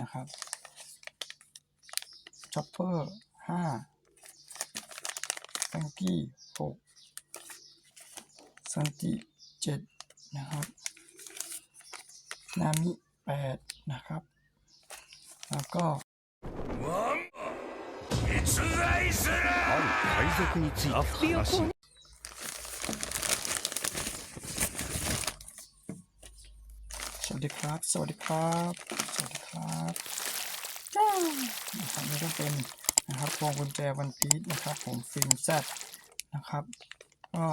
นะครับช็อปเปอร์ห้าซังกี้หกซันติเจ็ดนะครับนามิแปดนะครับ แล้วก็สวัสดีครับ สวัสดีครับ สวัสดีครับจ้านะครับนี่ก็เป็นนะครับพวงกุญแจวันพีชนะครับผมฟิล์มแซดนะครับก็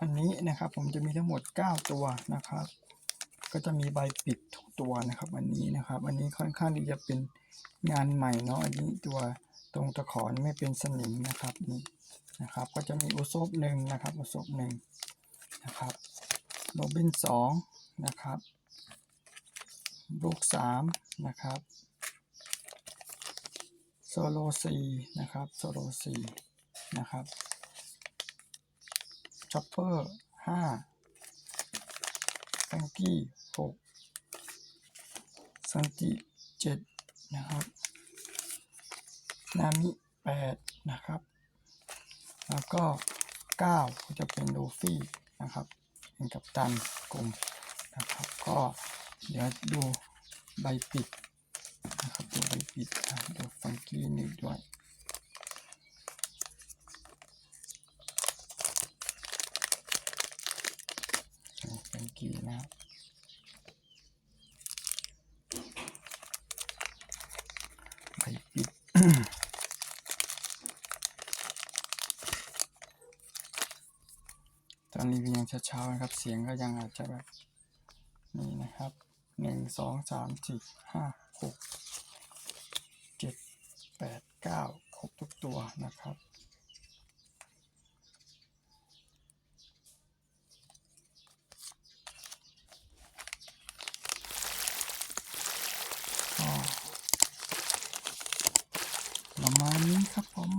อันนี้นะครับผมจะมีทั้งหมด 9 ตัวนะครับ ก็จะมีใบปิดทุกตัวนะครับ อันนี้นะครับ อันนี้ค่อนข้างที่จะเป็นงานใหม่เนาะอันนี้ตัวตรงตะขอนไม่เป็นสนิมนะครับนี่นะครับ ก็จะมีอุซบหนึ่งนะครับอุซบหนึ่งนะครับโรบินสองนะครับ ลูกสามนะครับโซโลสี่นะครับโซโลสี่นะครับช็อปเปอร์ห้าฟังกี้หกซันติเจ็ดนะครับนามิแปดนะครับ แล้วก็เก้าก็จะเป็นลูฟี่นะครับเป็นกัปตันกลุ่มนะครับ ก็เดี๋ยวดู ใบปิดนะครับดูใบปิดนะดูฟังกี้นิดด้วยฟังกี้นะครับใบปิดตอนรีวิวยังเช้าๆนะครับ เสียงก็ยังอาจจะแบบนี่นะครับ หนึ่งสองสามสี่ห้าหกเจ็ดแปดเก้าครบทุกตัวนะครับ ประมาณนี้ครับผม